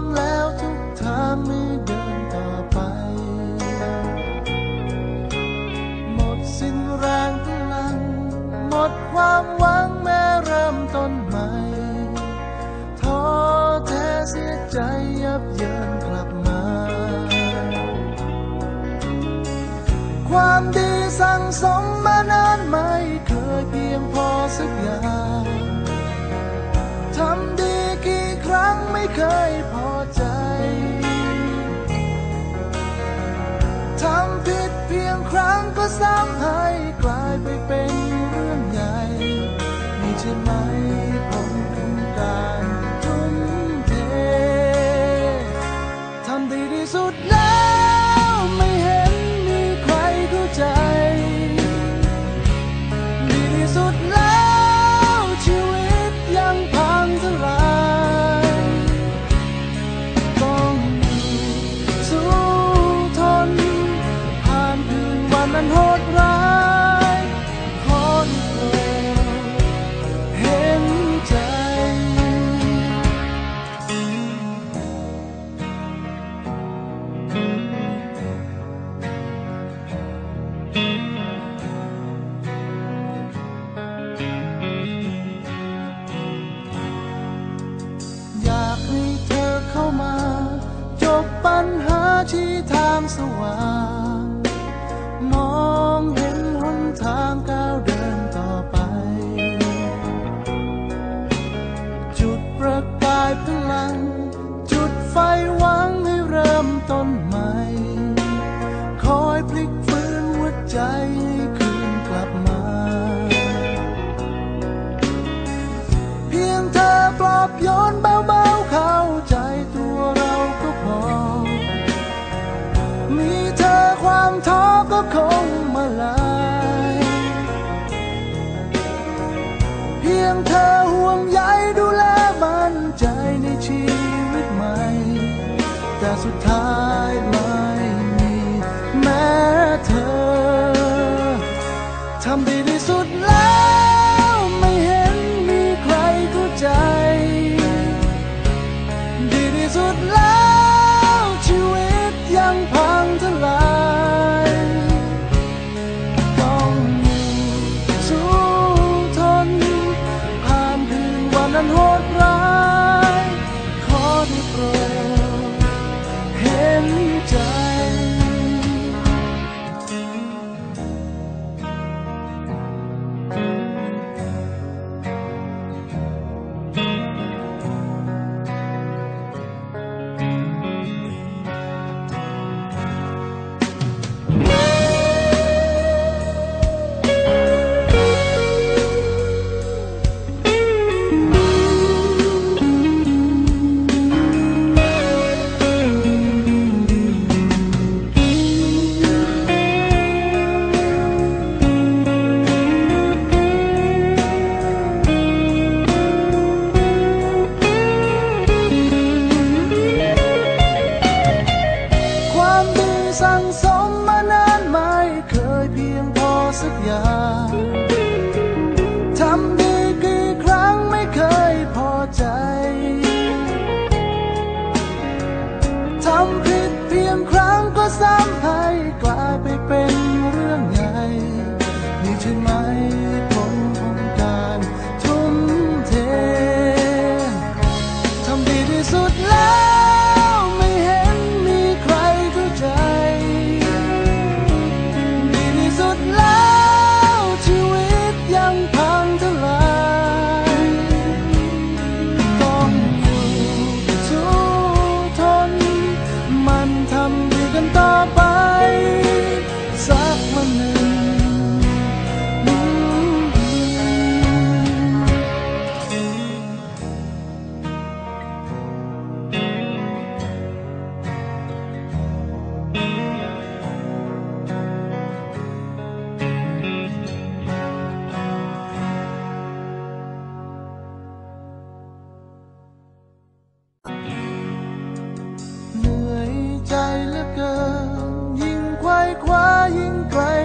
มแล้วทุกทางไม่เดินต่อไป หมดสิ้นแรงพลัง หมดความหวังแม่เริ่มต้นใหม่ท้อแท้เสียใจยับเยินกลับมา ความดีสั่งสมมานานไม่เคยเพียงพอสักอย่างทำดีกี่ครั้งไม่เคยพอ ใจทำผิดเพียงครั้งก็ซ้ำให้กลา ที่ทางสว่าง แต่สุดท้าย สั่งสมมานานไม่เคยเพียงพอสักอย่าง 应该